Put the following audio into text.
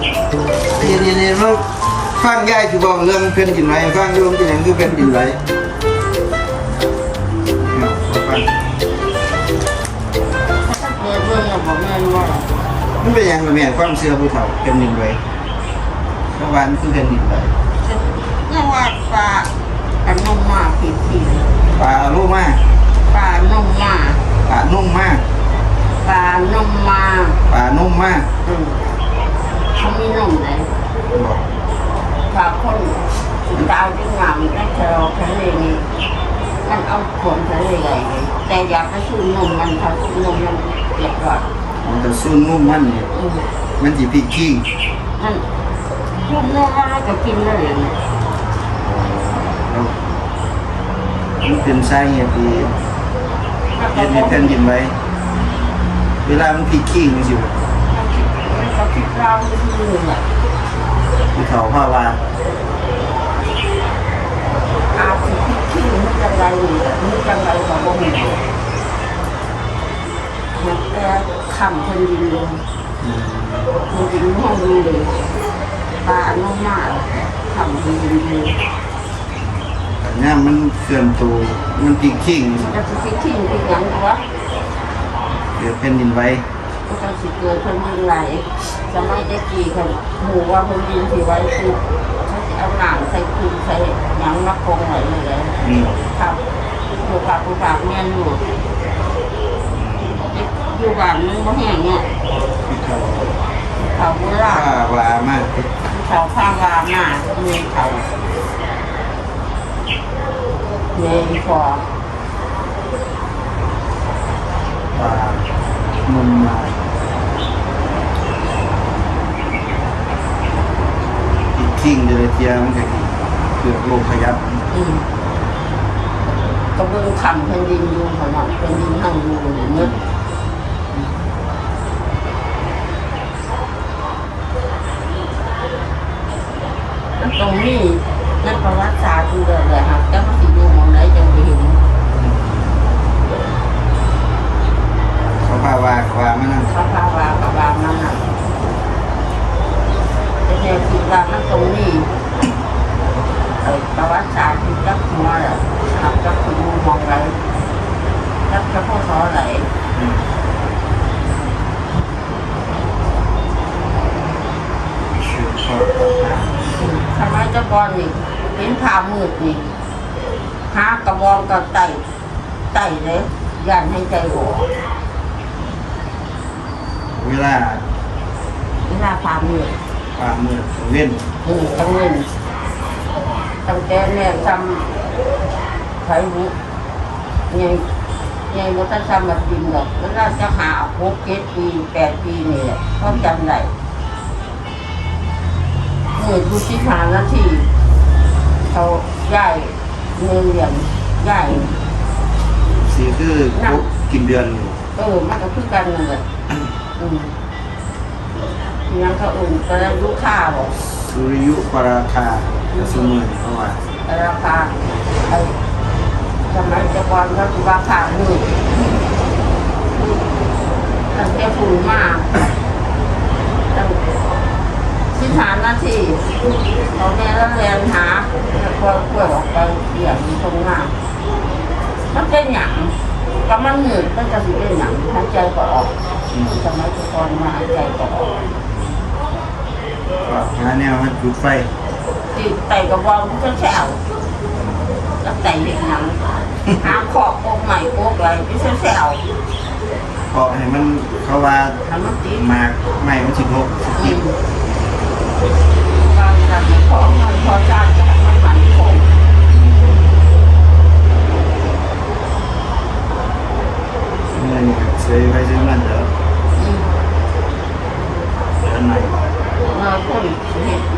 นี่นี่มันฟังยายที่บอกเรื่องแผ่นดินไหวฟังเรื่องเป็นอย่างคือแผ่นดินไหวเอาฟังเมื่อเมื่อบอกแม่ว่ามันเป็นย่างไรแม่ความเชื่อผู้เฒ่าแผ่นดินไหวเพราะว่ามันคือแผ่นดินไหวเมื่อว่าปลาอันนมมาผิดผิดปลาโลมากปลานุ่มมากปลานุ่มมากปลานุ่มมากปลานุ่มมากอื เขามีนมไหนบอกถ้าคนดาวที่งามได้เจอทะเลนี่มันเอาขนทะเลใหญ่เลยแต่อยากให้ซื้อนมมันถ้าซื้อนมมันเรียบร้อยมันจะซุ่นนุ่มมันเนี่ยอืมมันจีพีกิ้งมันพุ่มนมมันก็กินได้เลยนะแล้วมันเป็นไส้เงี้ยที่แล้วก็เฮ็ดให้แผ่นดินไหวเวลามันพีกิ้งมันสิแบบมันก็คิดเราที่นี่แหละผู้เฒ่าพ่อว่าอาจจะคิดที่มันจังไรมันจังไรก็บ่มีมันแต่คำเพิ่นดินลงอืมเพิ่นดินห้องดูเลยปลาน้องมาคำเพิ่นดินเลยแต่เนี่ยมันเคลื่อนตัวมันพีกิ้งจะสิคิดที่มันเป็นหยังวะเกิดแผ่นดินไหว ก็ต้องสิเกิดเพิ่นดินไหลสมัยตะกี้เขาหมู่ว่าเพิ่นดินสิไว้คือเขาสิเอาหนังใส่คุมใส่หยังมาคงไว้เลยนี่ครับอยู่ภาคผู้ภาคเมียนอยู่อยู่บ้านมันบ่แห้งเนี่ยผู้เฒ่าเขาโบราณข้าว่ามากเขาพางวามาเมียเขาเมียพอ ว่า มุมมาอีกทิ้งเดลเทียมันก็เกือบโลกขยับอืมก็เบิ่งคำแผ่นดินอยู่เขาเนาะแผ่นดินนั่งอยู่เนี่ยเนอะตรงนี้นั่นประวัติศาสตร์อยู่เลยเลยครับแต่มันสิอยู่หมองไหนจังไปเห็น เขาพาว่าเขาว่ามันนั่น พระพาวากับวามันน่ะ แต่เนี่ยคิดว่ามันตรงนี้ไอ้ประวัติศาสตร์ที่จักหัวแหละหักจักคุณมองไรจักจะพ่อสอไหลอืมอพ่อพ่อพาทำไมเจ้าบอลนี่เห็นผ่ามืดนี่หากระบองกับไตไตเลยยันให้ใจหัวเวลาเวลาผ่ามืด ฝ่ามือเว้นอืมตั้งเงินตั้งแต่แม่ทำไผ่บุยังยังบ่ทันทำแบบดินดอกเวลาจะหาหกเจ็ดปีแปดปีนี่แหละเขาจำได้เมื่อดูที่หานาทีเขาย้ายเงินเหรียญย้ายสีคือครบกินเดือนอยู่เออมันก็คือกันนั่นแหละอืม ยังเขาอุ่นก็ได้ลูกค้าบอกสุริยุปราคาสมุนเพราะว่าราคาไอ้สมัยแต่ก่อนก็คือราคาหนึ่งตั้งแต่ฝุ่นมาตั้งสิบหานาทีเขาแม่แล้วเรียนหาแล้วก็กล้วยออกไปเกี่ยงตรงหน้ามันเป็นหยังก็มันหนืดมันจะสิเป็นหยังหายใจก็ออกสมัยแต่ก่อนมาหายใจก็ออกก็หาแนวมันจุดไฟที่ไต่กระบองก็แฉวแล้วไต่เล็กหนังหาขอบโอกใหม่โอกอะไรไม่ใช่แฉวเพราะให้มันเขาว่าทำมันตีหมากไม่มันสิบหกสิบอืกินมบางอย่างของมันพอจานจะมันมันคงเมื่อนี่ซื้อไปซื้อมันเถอะ 过滤食品